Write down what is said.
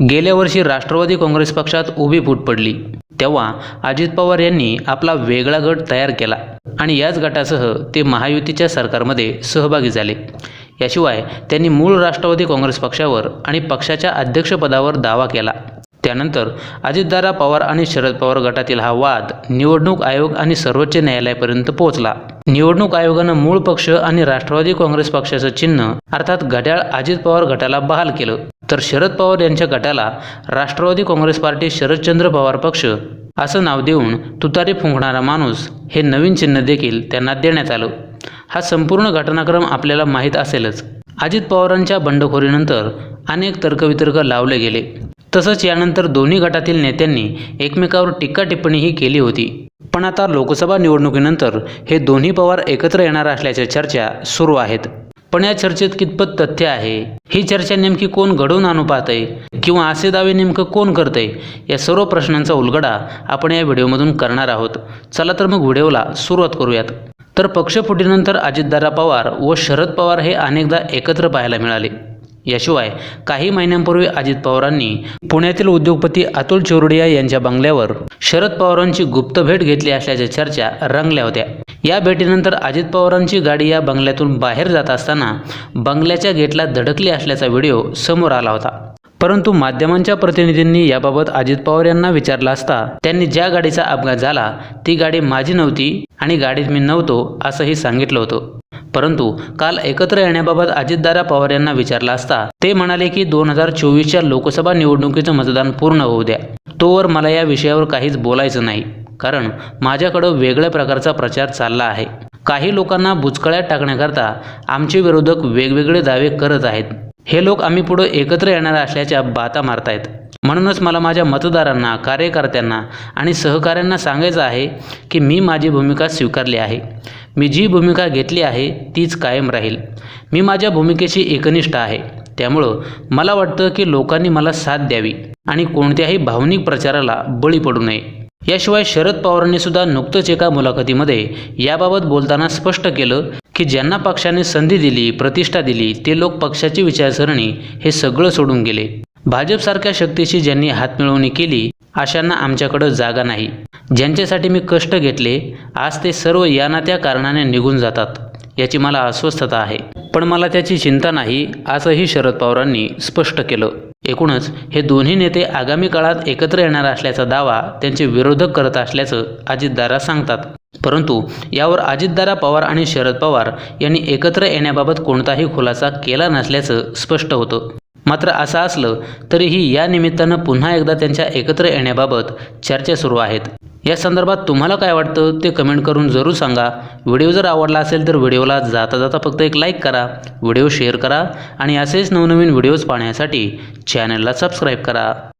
गेल्या वर्षी राष्ट्रवादी काँग्रेस पक्षात उभी फूट पडली. तेव्हा अजित पवार यांनी आपला वेगळा गट तयार केला आणि याच गटासह ते महायुतीच्या सरकारमध्ये सहभागी झाले. याशिवाय त्यांनी मूळ राष्ट्रवादी काँग्रेस पक्षावर आणि पक्षाच्या अध्यक्षपदावर दावा केला. त्यानंतर अजितदादा पवार आणि शरद पवार गटातील हा वाद निवडणूक आयोग आणि सर्वोच्च न्यायालयापर्यंत पोहोचला. निवडणूक आयोगानं मूळ पक्ष आणि राष्ट्रवादी काँग्रेस पक्षाचं चिन्ह अर्थात घड्याळ अजित पवार गटाला बहाल केलं. तर शरद पवार यांच्या गटाला राष्ट्रवादी काँग्रेस पार्टी शरदचंद्र पवार पक्ष असं नाव देऊन तुतारी फुंकणारा माणूस हे नवीन चिन्ह देखील त्यांना देण्यात आलं. हा संपूर्ण घटनाक्रम आपल्याला माहीत असेलच. अजित पवारांच्या बंडखोरीनंतर अनेक तर्कवितर्क लावले गेले. तसंच यानंतर दोन्ही गटातील नेत्यांनी एकमेकावर टीका टिप्पणीही केली होती. पण आता लोकसभा निवडणुकीनंतर हे दोन्ही पवार एकत्र येणार असल्याच्या चर्चा सुरू आहेत. पण या चर्चेत कितपत तथ्य आहे? ही चर्चा नेमकी कोण घडवून आणू पाहतंय? किंवा असे दावे नेमकं कोण करतंय? या सर्व प्रश्नांचा उलगडा आपण या व्हिडिओमधून करणार आहोत. चला तर मग व्हिडिओला सुरुवात करूयात. तर पक्षफुटीनंतर अजितदादा पवार व शरद पवार हे अनेकदा एकत्र पाहायला मिळाले. याशिवाय काही महिन्यांपूर्वी अजित पवारांनी पुण्यातील उद्योगपती अतुल चोरडिया यांच्या बंगल्यावर शरद पवारांची गुप्त भेट घेतली असल्याच्या चर्चा रंगल्या होत्या. या भेटीनंतर अजित पवारांची गाडी या बंगल्यातून बाहेर जात असताना बंगल्याच्या गेटला धडकली असल्याचा व्हिडिओ समोर आला होता. परंतु माध्यमांच्या प्रतिनिधींनी याबाबत अजित पवार यांना विचारलं असता त्यांनी ज्या गाडीचा अपघात झाला ती गाडी माझी नव्हती आणि गाडीत मी नव्हतो असंही सांगितलं होतं. परंतु काल एकत्र येण्याबाबत अजितदादा पवार यांना विचारला असता ते म्हणाले की दोन हजार चोवीसच्या लोकसभा निवडणुकीचं मतदान पूर्ण होऊ द्या. तोवर मला या विषयावर काहीच बोलायचं नाही. कारण माझ्याकडं वेगळ्या प्रकारचा प्रचार चालला आहे. काही लोकांना बुचकळ्यात टाकण्याकरता आमचे विरोधक वेगवेगळे दावे करत आहेत. हे लोक आम्ही पुढं एकत्र येणार असल्याच्या बाता मारतायत. म्हणूनच मला माझ्या मतदारांना कार्यकर्त्यांना आणि सहकाऱ्यांना सांगायचं आहे की मी माझी भूमिका स्वीकारली आहे. मी जी भूमिका घेतली आहे तीच कायम राहील. मी माझ्या भूमिकेशी एकनिष्ठ आहे. त्यामुळं मला वाटतं की लोकांनी मला साथ द्यावी आणि कोणत्याही भावनिक प्रचाराला बळी पडू नये. याशिवाय शरद पवारांनी सुद्धा नुकतंच एका मुलाखतीमध्ये याबाबत बोलताना स्पष्ट केलं की ज्यांना पक्षाने संधी दिली प्रतिष्ठा दिली ते लोक पक्षाची विचारसरणी हे सगळं सोडून गेले. भाजपसारख्या शक्तीशी ज्यांनी हातमिळवणी केली अशांना आमच्याकडं जागा नाही. ज्यांच्यासाठी मी कष्ट घेतले आज ते सर्व या ना त्या कारणाने निघून जातात याची मला अस्वस्थता आहे. पण मला त्याची चिंता नाही असंही शरद पवारांनी स्पष्ट केलं. एकूणच हे दोन्ही नेते आगामी काळात एकत्र येणार असल्याचा दावा त्यांचे विरोधक करत असल्याचं अजितदारा सांगतात. परंतु यावर अजितदारा पवार आणि शरद पवार यांनी एकत्र येण्याबाबत कोणताही खुलासा केला नसल्याचं स्पष्ट होतं. मात्र असं असलं तरीही या निमित्तानं पुन्हा एकदा त्यांच्या एकत्र येण्याबाबत चर्चा सुरू आहेत. या संदर्भात तुम्हाला काय वाटतं ते कमेंट करून जरूर सांगा. व्हिडिओ जर आवडला असेल तर व्हिडिओला जाता जाता फक्त एक लाईक करा व्हिडिओ शेअर करा आणि असेच नवनवीन व्हिडिओज पाहण्यासाठी चॅनलला सबस्क्राईब करा.